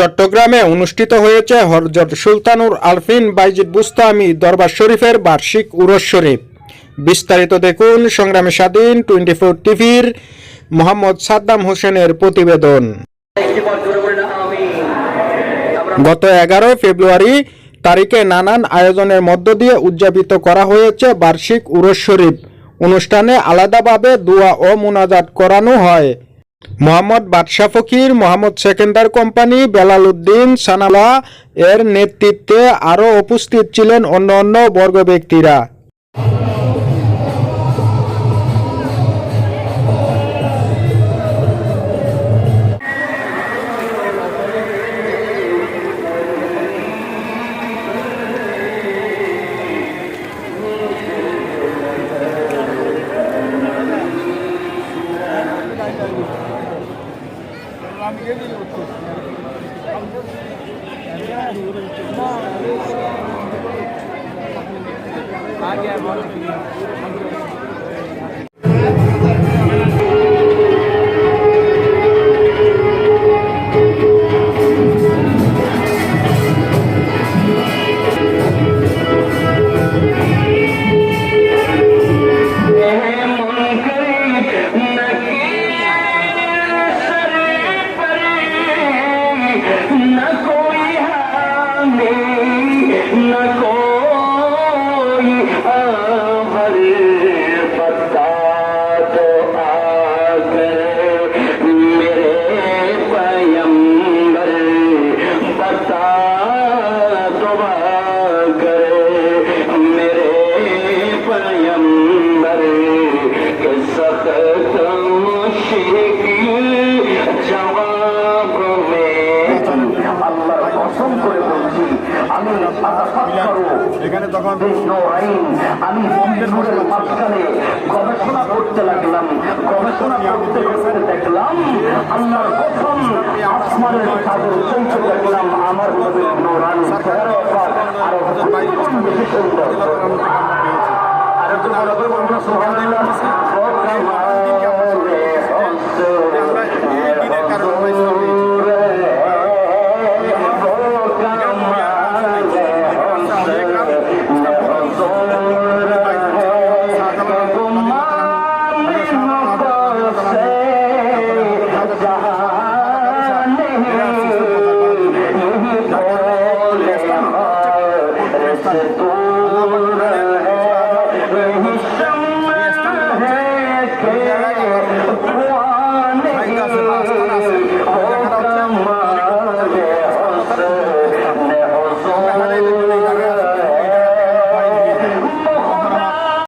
চট্টগ্রামে অনুষ্ঠিত হয়েছে হরজত সুলতানুর আলফিন বাইজিদ বুস্তামি দরবার শরীফের বার্ষিক উরস শরীফ। বিস্তারিত দেখুন সংগ্রামী স্বাধীন টোয়েন্টি ফোর টিভির মোহাম্মদ সাদ্দাম হোসেনের প্রতিবেদন। গত এগারো ফেব্রুয়ারি তারিখে নানান আয়োজনের মধ্য দিয়ে উদযাপিত করা হয়েছে বার্ষিক উরস শরীফ। অনুষ্ঠানে আলাদাভাবে দোয়া ও মোনাজাত করানো হয়। মোহাম্মদ বাদশা ফকির, মোহাম্মদ সেকেন্দার কোম্পানি, বেলাল উদ্দিন সানালা এর নেতৃত্বে আরও উপস্থিত ছিলেন অন্য অন্য বর্গ ব্যক্তিরা न এখানে তখন আমি গবেষণা করতে লাগলাম গবেষণা করতে করতে দেখলাম আল্লাহর কসম আসমানের চাদর চলতে দেখলাম আমার নবীর নোরানি আর বেশি সুন্দর